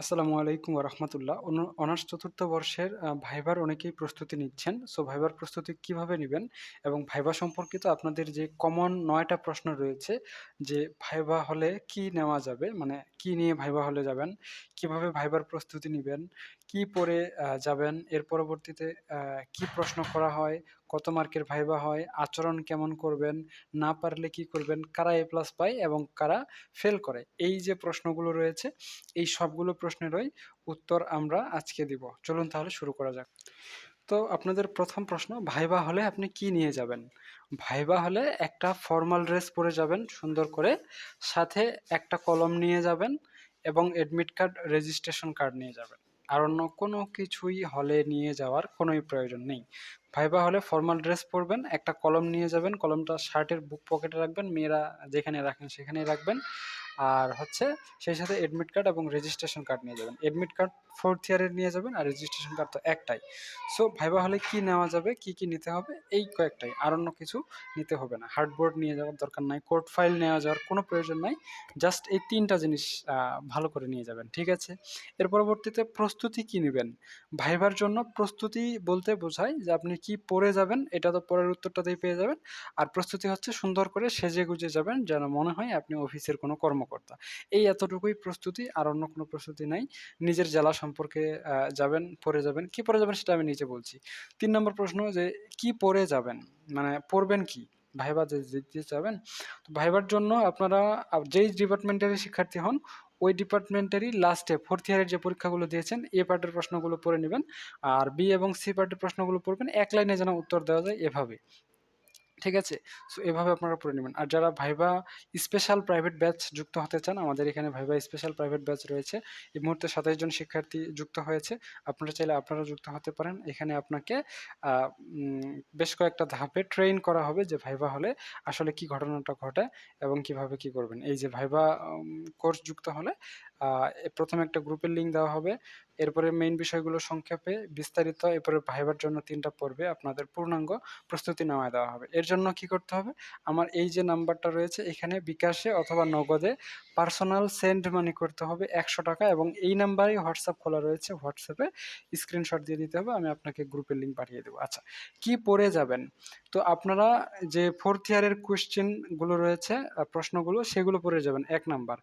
আসসালামু আলাইকুম রহমতুল্লাহ অনার্স চতুর্থ বর্ষের ভাইবার অনেকেই প্রস্তুতি নিচ্ছেন। সো, ভাইবার প্রস্তুতি কীভাবে নেবেন এবং ভাইবা সম্পর্কিত আপনাদের যে কমন নয়টা প্রশ্ন রয়েছে, যে ভাইবা হলে কি নেওয়া যাবে মানে কি নিয়ে ভাইবা হলে যাবেন, কীভাবে ভাইবার প্রস্তুতি নেবেন, কি পরে যাবেন, এর পরবর্তীতে কি প্রশ্ন করা হয় কত মার্কের ভাইবা হয়, আচরণ কেমন করবেন, না পারলে কি করবেন, কারা এ প্লাস পায় এবং কারা ফেল করে? এই যে প্রশ্নগুলো রয়েছে, এই সবগুলো প্রশ্নেরই উত্তর আমরা আজকে দিব। চলুন তাহলে শুরু করা যাক। তো আপনাদের প্রথম প্রশ্ন, ভাইবা হলে আপনি কি নিয়ে যাবেন? ভাইবা হলে একটা ফর্মাল ড্রেস পরে যাবেন, সুন্দর করে। সাথে একটা কলম নিয়ে যাবেন এবং অ্যাডমিট কার্ড রেজিস্ট্রেশন কার্ড নিয়ে যাবেন। আর অন্য কোনো কিছুই হলে নিয়ে যাওয়ার কোনোই প্রয়োজন নেই। ভাইবা হলে ফর্মাল ড্রেস পরবেন, একটা কলম নিয়ে যাবেন, কলমটা শার্টের বুক পকেটে রাখবেন, মেয়েরা যেখানে রাখেন সেখানেই রাখবেন। আর হচ্ছে সেই সাথে এডমিট কার্ড এবং রেজিস্ট্রেশন কার্ড নিয়ে যাবেন। এডমিট কার্ড ফোর্থ ইয়ারের নিয়ে যাবেন আর রেজিস্ট্রেশন কার্ড তো একটাই। সো ভাইবা হলে কি নেওয়া যাবে, কি কি নিতে হবে, এই কয়েকটাই। আর অন্য কিছু নিতে হবে না। হার্ডবোর্ড নিয়ে যাওয়ার দরকার নাই কোর্ট ফাইল নেওয়া যাওয়ার কোনো প্রয়োজন নাই। জাস্ট এই তিনটা জিনিস ভালো করে নিয়ে যাবেন, ঠিক আছে? এর পরবর্তীতে প্রস্তুতি কি নেবেন? ভাইবার জন্য প্রস্তুতি বলতে বোঝায় যে আপনি কি পরে যাবেন, এটা তো পরের উত্তরটাতেই পেয়ে যাবেন। আর প্রস্তুতি হচ্ছে সুন্দর করে সেজে গুজে যাবেন, যেন মনে হয় আপনি অফিসের কোনো কর্মকর্তা এই এতটুকুই প্রস্তুতি, আর অন্য কোনো প্রস্তুতি নাই। নিজের জেলা সম্পর্কে যাবেন পরে যাবেন। কি পরে যাবেন সেটা আমি নিচে বলছি। তিন নম্বর প্রশ্ন যে, কি পরে যাবেন? মানে পড়বেন কি? ভাইবা দিতে চাবেন তো ভাইবার জন্য আপনারা যেই ডিপার্টমেন্টেরই শিক্ষার্থী হন, ওই ডিপার্টমেন্টেরই লাস্টে ফোর্থ ইয়ারের যে পরীক্ষাগুলো দিয়েছেন, এ পার্টের প্রশ্নগুলো পড়ে নেবেন। আর বি এবং সি পার্টের প্রশ্নগুলো পড়বেন। এক লাইনে যেন উত্তর দেওয়া যায় এভাবে। ঠিক আছে? সো এভাবে আপনারা পড়ে নেবেন। আর যারা ভাইবা স্পেশাল প্রাইভেট ব্যাচ যুক্ত হতে চান, আমাদের এখানে ভাইবা স্পেশাল প্রাইভেট ব্যাচ রয়েছে। এই মুহূর্তে সাতাইশ জন শিক্ষার্থী যুক্ত হয়েছে। আপনারা চাইলে আপনারা যুক্ত হতে পারেন। এখানে আপনাকে বেশ কয়েকটা ধাপে ট্রেন করা হবে যে ভাইবা হলে আসলে কি ঘটনাটা ঘটে এবং কীভাবে কি করবেন। এই যে ভাইবা কোর্স যুক্ত হলে প্রথমে একটা গ্রুপের লিঙ্ক দেওয়া হবে। এরপরে মেইন বিষয়গুলো সংক্ষেপে বিস্তারিত, এরপরে ভাইবার জন্য তিনটা পর্বে আপনাদের পূর্ণাঙ্গ প্রস্তুতি নেওয়া দেওয়া হবে। এর জন্য কি করতে হবে? আমার এই যে নাম্বারটা রয়েছে, এখানে বিকাশে অথবা নগদে পার্সোনাল সেন্ড মানি করতে হবে একশো টাকা এবং এই নাম্বারেই হোয়াটসঅ্যাপ খোলা রয়েছে। হোয়াটসঅ্যাপে স্ক্রিনশট দিয়ে দিতে হবে, আমি আপনাকে গ্রুপের লিঙ্ক পাঠিয়ে দেবো। আচ্ছা কি পড়ে যাবেন? তো আপনারা যে ফোর্থ ইয়ারের কোয়েশ্চেনগুলো রয়েছে প্রশ্নগুলো, সেগুলো পড়ে যাবেন। এক নাম্বার।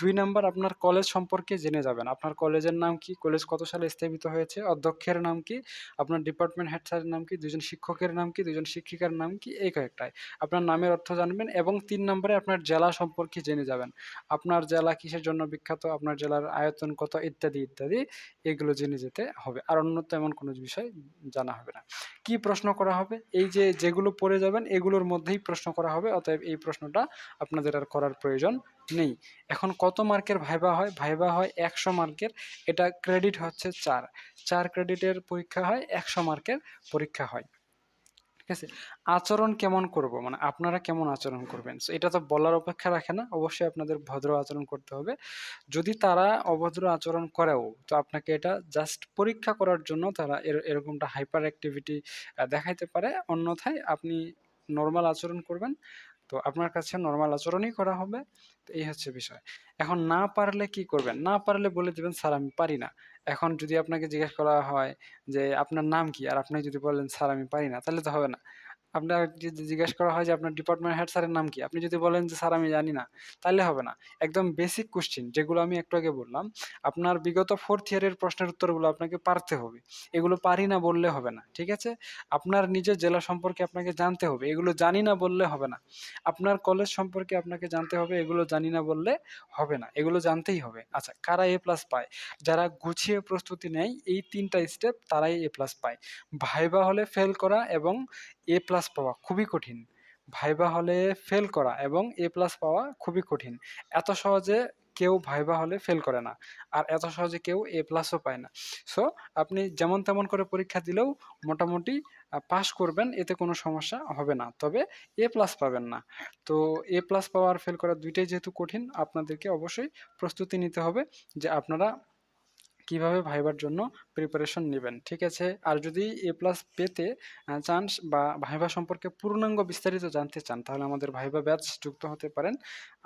দুই নাম্বার, আপনার কলেজ সম্পর্কে জেনে যাবেন। আপনার কলেজের নাম কি? কলেজ কত সালে স্থাপিত হয়েছে? অধ্যক্ষের নাম কি? আপনার ডিপার্টমেন্ট হেড স্যারের নাম কি? দুজন শিক্ষকের নাম কি? দুজন শিক্ষিকার নাম কি? এই কয়েকটাই। আপনার নামের অর্থ জানবেন এবং তিন নম্বরে আপনার জেলা সম্পর্কে জেনে যাবেন। আপনার জেলা কিসের জন্য বিখ্যাত? আপনার জেলার আয়তন কত? ইত্যাদি ইত্যাদি। এগুলো জেনে যেতে হবে। আর অন্য তেমন কোনো বিষয় জানা হবে না। কি প্রশ্ন করা হবে? এই যে যেগুলো পড়ে যাবেন, এগুলোর মধ্যেই প্রশ্ন করা হবে। অতএব এই প্রশ্নটা আপনাদের আর করার প্রয়োজন নেই। এখন কত মার্কের ভাইবা হয়? ভাইবা হয় একশো মার্কের। এটা ক্রেডিট হচ্ছে চার। চার ক্রেডিটের পরীক্ষা হয়, একশো মার্কের পরীক্ষা হয়। ঠিক আছে? আচরণ কেমন করব? মানে আপনারা কেমন আচরণ করবেন? এটা তো বলার অপেক্ষা রাখে না। অবশ্যই আপনাদের ভদ্র আচরণ করতে হবে। যদি তারা অভদ্র আচরণ করেও, তো আপনাকে এটা জাস্ট পরীক্ষা করার জন্য তারা এর, এরকমটা হাইপার অ্যাক্টিভিটি দেখাইতে পারে। অন্যথায় আপনি নর্মাল আচরণ করবেন। তো আপনার কাছে নর্মাল আচরণই করা হবে। তো এই হচ্ছে বিষয়। এখন না পারলে কি করবেন? না পারলে বলে দিবেন, স্যার, আমি পারি না। এখন যদি আপনাকে জিজ্ঞেস করা হয় যে, আপনার নাম কি? আর আপনি যদি বলেন, স্যার, আমি পারি না, তাহলে তো হবে না। আপনার যদি জিজ্ঞেস করা হয় যে আপনার ডিপার্টমেন্ট হেড স্যারের নাম কি? আপনি যদি বলেন যে, স্যার, আমি জানি না তাহলে হবে না। একদম বেসিক কোশ্চেন যেগুলো আমি একটু আগে বললাম, আপনার বিগত ফোর্থ ইয়ারের প্রশ্নের উত্তরগুলো আপনাকে পারতে হবে। এগুলো পারি না বললে হবে না, ঠিক আছে? আপনার নিজের জেলা সম্পর্কে আপনাকে জানতে হবে, এগুলো জানি না বললে হবে না। আপনার কলেজ সম্পর্কে আপনাকে জানতে হবে, এগুলো জানি না বললে হবে না, এগুলো জানতেই হবে। আচ্ছা কারা এ প্লাস পায়? যারা গুছিয়ে প্রস্তুতি নেয়, এই তিনটা স্টেপ তারাই এ প্লাস পায়। ভাইবা হলে ফেল করা এবং এ প্লাস পাওয়া খুবই কঠিন। ভাইবা হলে ফেল করা এবং এ প্লাস পাওয়া খুবই কঠিন। এত সহজে কেউ ভাইবা হলে ফেল করে না। আর এত সহজে কেউ এ প্লাসও পায় না। সো আপনি যেমন তেমন করে পরীক্ষা দিলেও মোটামুটি পাশ করবেন, এতে কোনো সমস্যা হবে না। তবে এ প্লাস পাবেন না। তো এ প্লাস পাওয়া আর ফেল করা দুইটাই যেহেতু কঠিন, আপনাদেরকে অবশ্যই প্রস্তুতি নিতে হবে যে আপনারা কীভাবে ভাইবার জন্য প্রিপারেশন নেবেন, ঠিক আছে? আর যদি এ প্লাস পেতে চান বা ভাইবা সম্পর্কে পূর্ণাঙ্গ বিস্তারিত জানতে চান, তাহলে আমাদের ভাইবা ব্যাচ যুক্ত হতে পারেন।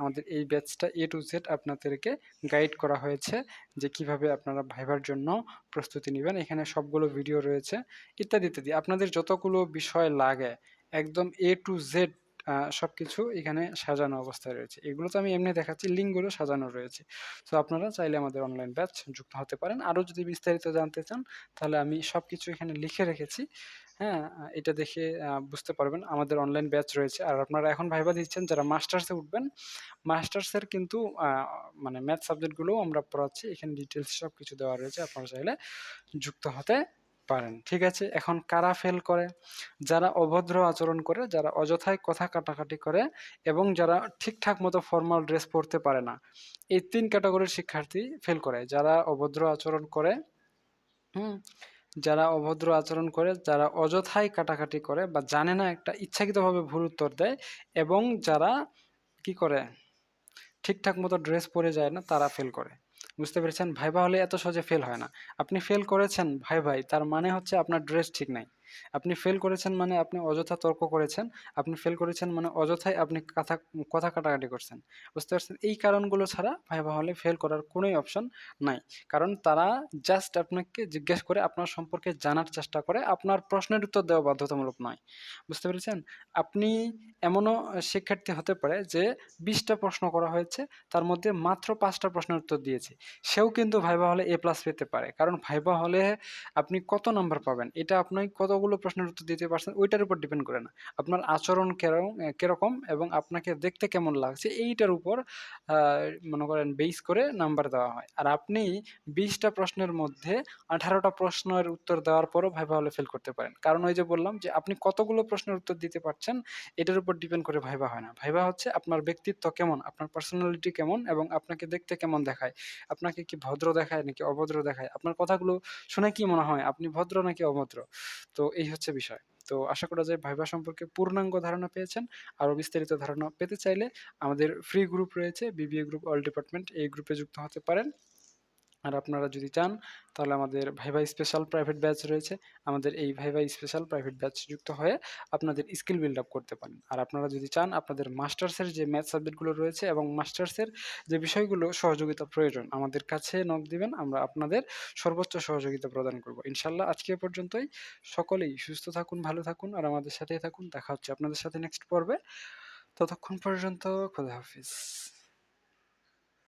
আমাদের এই ব্যাচটা এ টু জেড আপনাদেরকে গাইড করা হয়েছে যে কীভাবে আপনারা ভাইবার জন্য প্রস্তুতি নেবেন। এখানে সবগুলো ভিডিও রয়েছে ইত্যাদি ইত্যাদি। আপনাদের যতগুলো বিষয় লাগে, একদম এ টু জেড সব কিছু এখানে সাজানো অবস্থায় রয়েছে। এগুলো তো আমি এমনি দেখাচ্ছি লিঙ্কগুলো সাজানো রয়েছে। তো আপনারা চাইলে আমাদের অনলাইন ব্যাচ যুক্ত হতে পারেন। আরও যদি বিস্তারিত জানতে চান, তাহলে আমি সব কিছু এখানে লিখে রেখেছি। হ্যাঁ এটা দেখে বুঝতে পারবেন আমাদের অনলাইন ব্যাচ রয়েছে। আর আপনারা এখন ভাইবা দিচ্ছেন, যারা মাস্টার্সে উঠবেন মাস্টার্সের কিন্তু মানে ম্যাথ সাবজেক্টগুলোও আমরা পড়াচ্ছি। এখানে ডিটেলস সব কিছু দেওয়া রয়েছে। আপনারা চাইলে যুক্ত হতে পারেন, ঠিক আছে? এখন কারা ফেল করে? যারা অভদ্র আচরণ করে, যারা অযথায় কথা কাটাকাটি করে এবং যারা ঠিকঠাক মতো ফর্মাল ড্রেস পরতে পারে না, এই তিন ক্যাটাগরির শিক্ষার্থী ফেল করে। যারা অভদ্র আচরণ করে, হুম, যারা অভদ্র আচরণ করে, যারা অযথাই কাটাকাটি করে বা জানে না একটা ইচ্ছাকৃতভাবে ভুল উত্তর দেয় এবং যারা কি করে? ঠিকঠাক মতো ড্রেস পরে যায় না, তারা ফেল করে। বুঝতে পেরেছেন? ভাইবা হলে এত সহজে ফেল হয় না। আপনি ফেল করেছেন ভাই ভাই তার মানে হচ্ছে আপনার ড্রেস ঠিক নাই। আপনি ফেল করেছেন মানে আপনি অযথা তর্ক করেছেন, আপনি ফেল করেছেন মানে অযথাই আপনি কথা কথা কাটাকাটি করছেন। বুঝতে পারছেন? এই কারণগুলো ছাড়া ভাইবা হলে ফেল করার কোনোই অপশন নাই। কারণ তারা জাস্ট আপনাকে জিজ্ঞেস করে আপনার সম্পর্কে জানার চেষ্টা করে, আপনার প্রশ্নের উত্তর দেওয়া বাধ্যতামূলক নয়। বুঝতে পেরেছেন? আপনি এমনও শিক্ষার্থী হতে পারে যে বিশটা প্রশ্ন করা হয়েছে, তার মধ্যে মাত্র পাঁচটা প্রশ্নের উত্তর দিয়েছে। সেও কিন্তু ভাইবা হলে এ প্লাস পেতে পারে। কারণ ভাইবা হলে আপনি কত নাম্বার পাবেন? এটা আপনি কতগুলো প্রশ্নের উত্তর দিতে পারছেন, ওইটার উপর ডিপেন্ড করে না। আপনার আচরণ কেরম কীরকম এবং আপনাকে দেখতে কেমন লাগছে, এইটার উপর মনে করেন বেস করে নাম্বার দেওয়া হয়। আর আপনি বিশটা প্রশ্নের মধ্যে আঠারোটা প্রশ্নের উত্তর দেওয়ার পরও ভাইবা হলে ফেল করতে পারেন। কারণ ওই যে বললাম যে আপনি কতগুলো প্রশ্নের উত্তর দিতে পারছেন, এটার উপর ডিপেন্ড করে ভাইবা হয় না। ভাইবা হচ্ছে আপনার ব্যক্তিত্ব কেমন, আপনার পার্সোনালিটি কেমন এবং আপনাকে দেখতে কেমন দেখায়। আপনাকে কি ভদ্র দেখায় নাকি অভদ্র দেখায়? আপনার কথাগুলো শুনে কি মনে হয়? আপনি ভদ্র নাকি অভদ্র? তো এই হচ্ছে বিষয়। তো আশা করা যায় ভাইবা সম্পর্কে পূর্ণাঙ্গ ধারণা পেয়েছেন। আরও বিস্তারিত ধারণা পেতে চাইলে আমাদের ফ্রি গ্রুপ রয়েছে বিবিএ গ্রুপ অল ডিপার্টমেন্ট এই গ্রুপে যুক্ত হতে পারেন। আর আপনারা যদি চান, তাহলে আমাদের ভাইভাই স্পেশাল প্রাইভেট ব্যাচ রয়েছে। আমাদের এই ভাইভাই স্পেশাল প্রাইভেট ব্যাচ যুক্ত হয়ে আপনাদের স্কিল বিল্ড আপ করতে পারেন। আর আপনারা যদি চান, আপনাদের মাস্টার্সের যে ম্যাথ সাবজেক্টগুলো রয়েছে এবং মাস্টার্সের যে বিষয়গুলো সহযোগিতা প্রয়োজন, আমাদের কাছে নক দিবেন, আমরা আপনাদের সর্বোচ্চ সহযোগিতা প্রদান করব। ইনশাল্লাহ আজকে পর্যন্তই। সকলেই সুস্থ থাকুন, ভালো থাকুন, আর আমাদের সাথেই থাকুন। দেখা হচ্ছে আপনাদের সাথে নেক্সট পর্বে। ততক্ষণ পর্যন্ত খোদা হাফিজ।